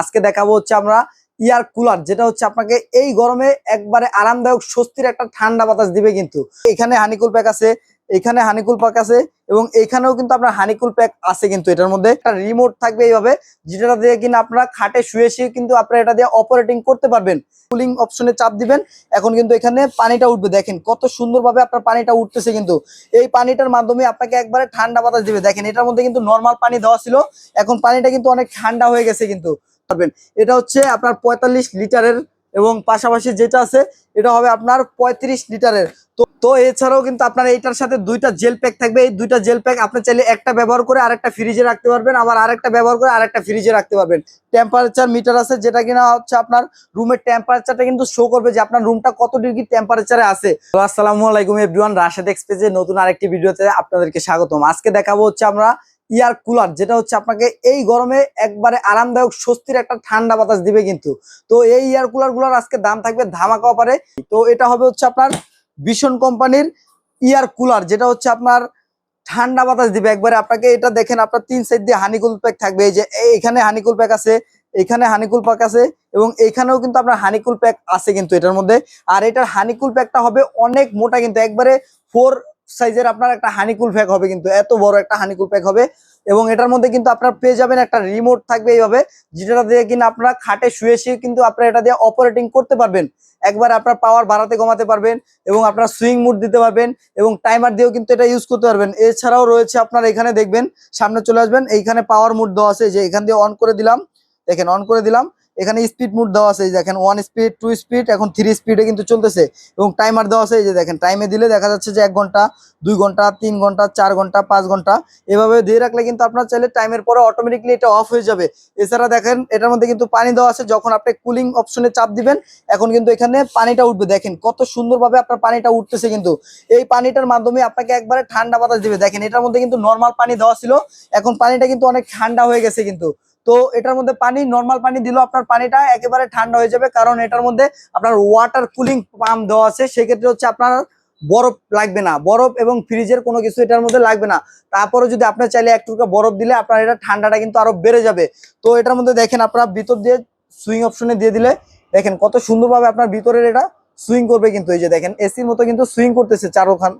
আজকে দেখাবো হচ্ছে আমরা ইয়ার কুলার, যেটা হচ্ছে আপনাকে এই গরমে একবারে আরামদায়ক, স্বস্তির একটা ঠান্ডা বাতাস দিবে কিন্তু। এখানে হানিকুল প্যাক আছে, এখানে হানিকুল প্যাক আছে এবং এখানেও কিন্তু আপনার হানিকুল প্যাক আছে কিন্তু। এটার মধ্যে একটা রিমোট থাকবে এইভাবে, যেটা দিয়ে কিনা আপনারা খাটে শুয়ে শুয়ে কিন্তু আপনারা এটা দিয়ে অপারেটিং করতে পারবেন। কুলিং অপশনে চাপ দিবেন, এখন কিন্তু এখানে পানিটা উঠবে। দেখেন কত সুন্দরভাবে আপনার পানিটা উঠতেছে কিন্তু। এই পানিটার মাধ্যমে আপনাকে একবারে ঠান্ডা বাতাস দিবে। দেখেন এটার মধ্যে কিন্তু নর্মাল পানি দেওয়া ছিল, এখন পানিটা কিন্তু অনেক ঠান্ডা হয়ে গেছে কিন্তু। পারবেন এটা হচ্ছে আপনার পঁয়তাল্লিশ লিটারের এবং পাশাপাশি যেটা আছে, এটা হবে আপনার পঁয়ত্রিশ লিটারের। তো তো এছাড়াও কিন্তু আপনার এইটার সাথে দুইটা জেল প্যাক থাকবে। এই দুইটা জেল প্যাক আপনি চাইলে একটা ব্যবহার করে আরেকটা ফ্রিজে রাখতে পারবেন, আবার আরেকটা ব্যবহার করে আরেকটা ফ্রিজে রাখতে পারবেন। টেম্পারেচার মিটার আছে, যেটা কিনা হচ্ছে আপনার রুমের টেম্পারেচারটা কিন্তু শো করবে যে আপনার রুমটা কত ডিগ্রি টেম্পারেচারে আছে। তো আসসালামু আলাইকুম এভরিওয়ান রাশেদ এক্সপ্রেসের নতুন আরেকটি ভিডিওতে আপনাদেরকে স্বাগতম। আজকে দেখাবো হচ্ছে আমরা ইয়ার কুলার, যেটা হচ্ছে আপনাকে এই গরমে একবারে আরামদায়ক, স্বস্তির একটা ঠান্ডা বাতাস দিবে কিন্তু। তো এই ইয়ার কুলারগুলার আজকে দাম থাকবে ধামাকা অপারে তো এটা হবে হচ্ছে আপনার ভীষণ কোম্পানির ইয়ার কুলার, যেটা হচ্ছে আপনার ঠান্ডা বাতাস দিবে। একবারে আপনাকে এটা দেখেন, আপনার তিন সাইড দিয়ে হানিকুল প্যাক থাকবে। এই যে এখানে হানিকুল প্যাক আছে, এখানে হানিকুল প্যাক আছে, এবং এখানেও কিন্তু আপনার হানিকুল প্যাক আছে কিন্তু এটার মধ্যে। আর এটার হানিকুল প্যাকটা হবে অনেক মোটা কিন্তু, একবারে ফোর সাইজের আপনার একটা হানিকুল প্যাক হবে কিন্তু, এত বড় একটা হানিকুল প্যাক হবে এবং এটার মধ্যে কিন্তু আপনার পেয়ে যাবেন একটা রিমোট থাকবে এইভাবে, যেটা দিয়ে কিনা আপনারা খাটে শুয়ে শুয়ে কিন্তু আপনারা এটা দিয়ে অপারেটিং করতে পারবেন। একবার আপনার পাওয়ার বাড়াতে কমাতে পারবেন এবং আপনার সুইং মুড দিতে পারবেন এবং টাইমার দিয়েও কিন্তু এটা ইউজ করতে পারবেন। এছাড়াও রয়েছে আপনার এখানে দেখবেন, সামনে চলে আসবেন, এইখানে পাওয়ার মুড দেওয়া আছে, যে এখান দিয়ে অন করে দিলাম, দেখেন অন করে দিলাম এখানে স্পিড মুড দেওয়া আছে দেখেন ওয়ান স্পিড টু স্পিড এখন থ্রি স্পিডে কিন্তু চলতেছে। এবং টাইমার দেওয়া আছে, এই যে দেখেন টাইমে দিলে দেখা যাচ্ছে যে এক ঘণ্টা, দুই ঘণ্টা, তিন ঘণ্টা, চার ঘণ্টা, পাঁচ ঘণ্টা, এভাবে দিয়ে রাখলে কিন্তু আপনার চাইলে টাইমের পরে অটোমেটিকলি এটা অফ হয়ে যাবে। এছাড়া দেখেন, এটার মধ্যে কিন্তু পানি দেওয়া আছে, যখন আপনি কুলিং অপশনে চাপ দিবেন, এখন কিন্তু এখানে পানিটা উঠবে। দেখেন, কত সুন্দরভাবে আপনার পানিটা উঠতেছে কিন্তু। এই পানিটার মাধ্যমে আপনাকে একবারে ঠান্ডা বাতাস দিবে। দেখেন, এটার মধ্যে কিন্তু নর্মাল পানি দেওয়া ছিল, এখন পানিটা কিন্তু অনেক ঠান্ডা হয়ে গেছে কিন্তু। তো এটার মধ্যে পানি নর্মাল পানি দিলেও আপনার পানিটা একেবারে ঠান্ডা হয়ে যাবে। কারণ এটার মধ্যে আপনার ওয়াটার কুলিং পাম্প দেওয়া আছে। সেক্ষেত্রে হচ্ছে আপনার বরফ লাগবে না। বরফ এবং ফ্রিজের কোনো কিছু এটার মধ্যে লাগবে না। তারপরে যদি আপনার চাইলে একটু বরফ দিলে আপনার এটা ঠান্ডাটা কিন্তু আরও বেড়ে যাবে। তো এটার মধ্যে দেখেন আপনার ভিতর দিয়ে সুইং অপশনে দিয়ে দিলে দেখেন কত সুন্দরভাবে আপনার ভিতরের এটা সুইং করবে কিন্তু। এই যে দেখেন এসির মতো কিন্তু সুইং করতেছে চারোখান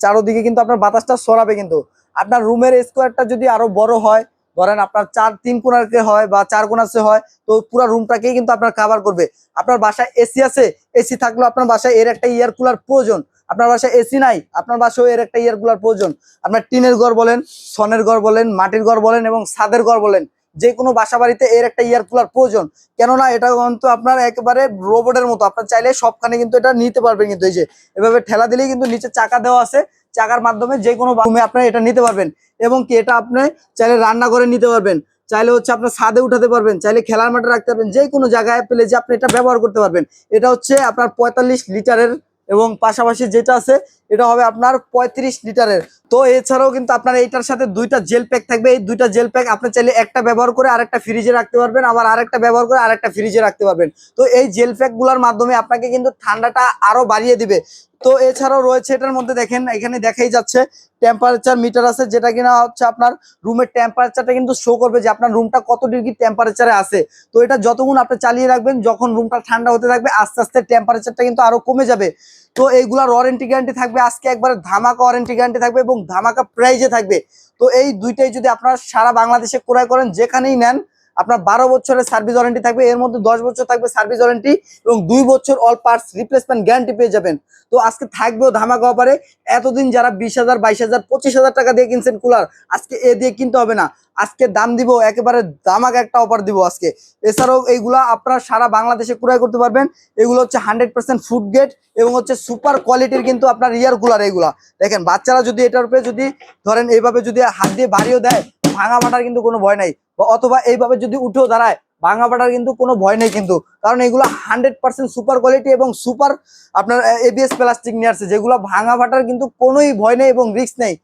চারোদিকে কিন্তু আপনার বাতাসটা সরাবে কিন্তু। আপনার রুমের স্কোয়ারটা যদি আরও বড় হয় ধরেন আপনার চার, তিন কোনারকে হয় বা চার কোনারসে হয়, তো পুরো রুমটাকেই কিন্তু আপনার কাভার করবে। আপনার বাসায় এসি আছে এসি থাকলেও আপনার বাসায় এর একটা ইয়ার কুলার প্রয়োজন। আপনার বাসায় এসি নাই, আপনার বাসায় এর একটা ইয়ার কুলার প্রয়োজন। আপনার টিনের ঘর বলেন, সনের ঘর বলেন, মাটির ঘর বলেন এবং ছাদের ঘর বলেন যে কোনো বাসা বাড়িতে এর একটা ইয়ার কুলার প্রয়োজন। কেননা এটা কিন্তু আপনার একেবারে রোবটের মতো। আপনার চাইলে সবখানে কিন্তু এটা নিতে পারবেন কিন্তু এই যে, এভাবে ঠেলা দিলেই কিন্তু নিচে চাকা দেওয়া আছে। চাকার মাধ্যমে যে কোনো রুমে আপনার এটা নিতে পারবেন। এবং কি এটা আপনি চাইলে রান্না করে নিতে পারবেন। চাইলে হচ্ছে আপনার সাদে উঠাতে পারবেন, চাইলে খেলার মাঠে রাখতে পারবেন, যে কোনো জায়গায় পেলে যে আপনি এটা ব্যবহার করতে পারবেন। এটা হচ্ছে আপনার পঁয়তাল্লিশ লিটারের এবং পাশাপাশি যেটা আছে, এটা হবে আপনার পঁয়ত্রিশ লিটারের। তো এছাড়াও কিন্তু আপনার এইটার সাথে দুইটা জেল প্যাক থাকবে। এই দুইটা জেল প্যাক আপনি চাইলে একটা ব্যবহার করে আরেকটা ফ্রিজে রাখতে পারবেন, আবার আরেকটা ব্যবহার করে আরেকটা ফ্রিজে রাখতে পারবেন। তো এই জেল প্যাকগুলার মাধ্যমে আপনাকে কিন্তু ঠান্ডাটা আরও বাড়িয়ে দিবে। তো এছাড়াও রয়েছে এটার মধ্যে দেখেন, এখানে দেখাই যাচ্ছে টেম্পারেচার মিটার আছে, যেটা কিনা হচ্ছে আপনার রুমের টেম্পারেচারটা কিন্তু শো করবে যে আপনার রুমটা কত ডিগ্রি টেম্পারেচারে আছে। তো এটা যতক্ষণ আপনি চালিয়ে রাখবেন, যখন রুমটা ঠান্ডা হতে থাকবে, আস্তে আস্তে টেম্পারেচারটা কিন্তু আরও কমে যাবে। তো এইগুলার ওয়ারেন্টি গ্যারান্টি থাকবে, আজকে একবার ধামাকা ওয়ারেন্টি গ্যারান্টি থাকবে এবং ধামাকা প্রাইজে থাকবে। তো এই দুইটাই যদি আপনারা সারা বাংলাদেশে ক্রয় করেন, যেখানেই নেন, আপনার বারো বছরের সার্ভিস ওয়ারেন্টি থাকবে, এর মধ্যে দশ বছর থাকবে সার্ভিস ওয়ারেন্টি এবং দুই বছর অল পার্টস রিপ্লেসমেন্ট গ্যারান্টি পেয়ে যাবেন। তো আজকে থাকবেও ধামাকা অফারে এতদিন যারা বিশ হাজার, বাইশ হাজার, পঁচিশ হাজার টাকা দিয়ে কিনছেন কুলার আজকে এ দিয়ে কিনতে হবে না। আজকে দাম দিব, একেবারে দামাক একটা অফার দিব আজকে। এছাড়াও এইগুলা আপনারা সারা বাংলাদেশে ক্রয় করতে পারবেন। এগুলো হচ্ছে হান্ড্রেড পার্সেন্ট ফুড গেট এবং হচ্ছে সুপার কোয়ালিটির কিন্তু আপনার ইয়ার কুলার এইগুলা। দেখেন, বাচ্চারা যদি এটার উপরে যদি ধরেন এইভাবে যদি হাত দিয়ে বাড়িও দেয়, ভাঙা ফাটার কিন্তু কোনো ভয় নাই। অথবা এইভাবে যদি উঠেও দাঁড়ায়, ভাঙা ফাটার কিন্তু কোনো ভয় নেই কিন্তু। কারণ এগুলো হান্ড্রেড পার্সেন্ট সুপার কোয়ালিটি এবং সুপার আপনার এবিএস প্লাস্টিক নিয়ে আসছে, যেগুলো ভাঙা ফাটার কিন্তু কোনোই ভয় নেই এবং রিস্ক নেই।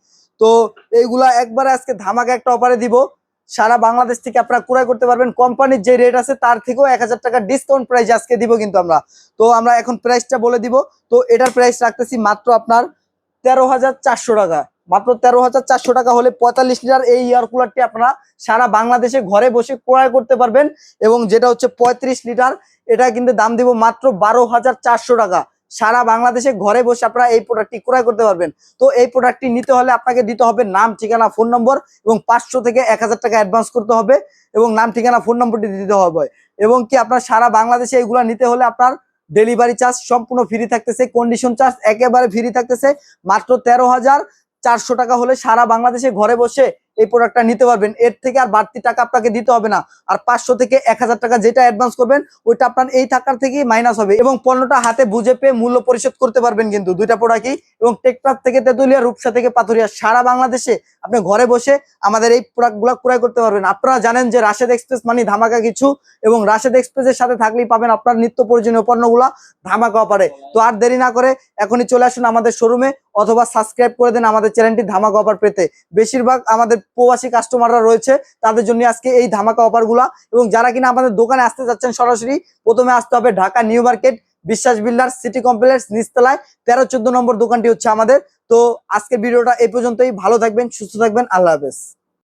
তো এইগুলা একবার আজকে ধামাকা একটা অফারে দিব। সারা বাংলাদেশ থেকে আপনারা ক্রয় করতে পারবেন। কোম্পানির যে রেট আছে, তার থেকেও এক হাজার টাকা ডিসকাউন্ট প্রাইস আজকে দিব কিন্তু আমরা। তো আমরা এখন প্রাইসটা বলে দিব। তো এটার প্রাইস রাখতেছি মাত্র আপনার তেরো হাজার চারশো টাকা। মাত্র তেরো হাজার চারশো টাকা হলে পঁয়তাল্লিশ লিটার এই এয়ার কুলারটি আপনারা সারা বাংলাদেশে ঘরে বসে ক্রয় করতে পারবেন। এবং যেটা হচ্ছে পঁয়ত্রিশ লিটার, এটা কিন্তু দাম দিব মাত্র বারো হাজার চারশো টাকা। সারা বাংলাদেশে ঘরে বসে আপনারা এই প্রোডাক্টটি ক্রয় করতে পারবেন। তো এই প্রোডাক্টটি নিতে হলে আপনাকে দিতে হবে নাম, ঠিকানা ফোন নম্বর এবং পাঁচশো থেকে এক হাজার টাকা অ্যাডভান্স করতে হবে এবং নাম, ঠিকানা ফোন নম্বরটি দিতে হবে। এবং কি আপনার সারা বাংলাদেশে এগুলা নিতে হলে আপনার ডেলিভারি চার্জ সম্পূর্ণ ফ্রি থাকতেছে কন্ডিশন চার্জ একেবারে ফ্রি থাকতেছে। মাত্র তেরো হাজার চারশো টাকা হলে সারা বাংলাদেশে ঘরে বসে এই প্রোডাক্টটা নিতে পারবেন। এর থেকে আর বাড়তি টাকা আপনাকে দিতে হবে না। আর পাঁচশো থেকে এক হাজার টাকা যেটা অ্যাডভান্স করবেন, ওইটা আপনার এই টাকার থেকেই মাইনাস হবে। এবং পণ্যটা হাতে বুঝে পেয়ে মূল্য পরিশোধ করতে পারবেন কিন্তু দুইটা প্রোডাক্টই এবং টেকটাপ থেকে তেতুলিয়া, রূপসা থেকে পাথরিয়া সারা বাংলাদেশে আপনি ঘরে বসে আমাদের এই প্রোডাক্টগুলো ক্রয় করতে পারবেন। আপনারা জানেন যে রাশেদ এক্সপ্রেস মানে ধামাকা কিছু এবং রাশেদ এক্সপ্রেসের সাথে থাকলেই পাবেন আপনার নিত্য প্রয়োজনীয় পণ্যগুলা ধামাকা অপারে তো আর দেরি না করে এখনই চলে আসুন আমাদের শোরুমে অথবা সাবস্ক্রাইব করে দেন আমাদের চ্যানেলটি ধামাকা অফার পেতে। বেশিরভাগ আমাদের প্রবাসী কাস্টমাররা রয়েছে, তাদের জন্য আজকে এই ধামাকা অফারগুলা এবং যারা কিনা আমাদের দোকানে আসতে যাচ্ছেন সরাসরি, প্রথমে আসতে হবে Dhaka new market, Biswas builder city complex, নিচতলায়, তেরো চোদ্দ নম্বর দোকানটি হচ্ছে আমাদের। তো আজকের ভিডিওটা এই পর্যন্তই, ভালো থাকবেন, সুস্থ থাকবেন, আল্লাহ হাফেজ।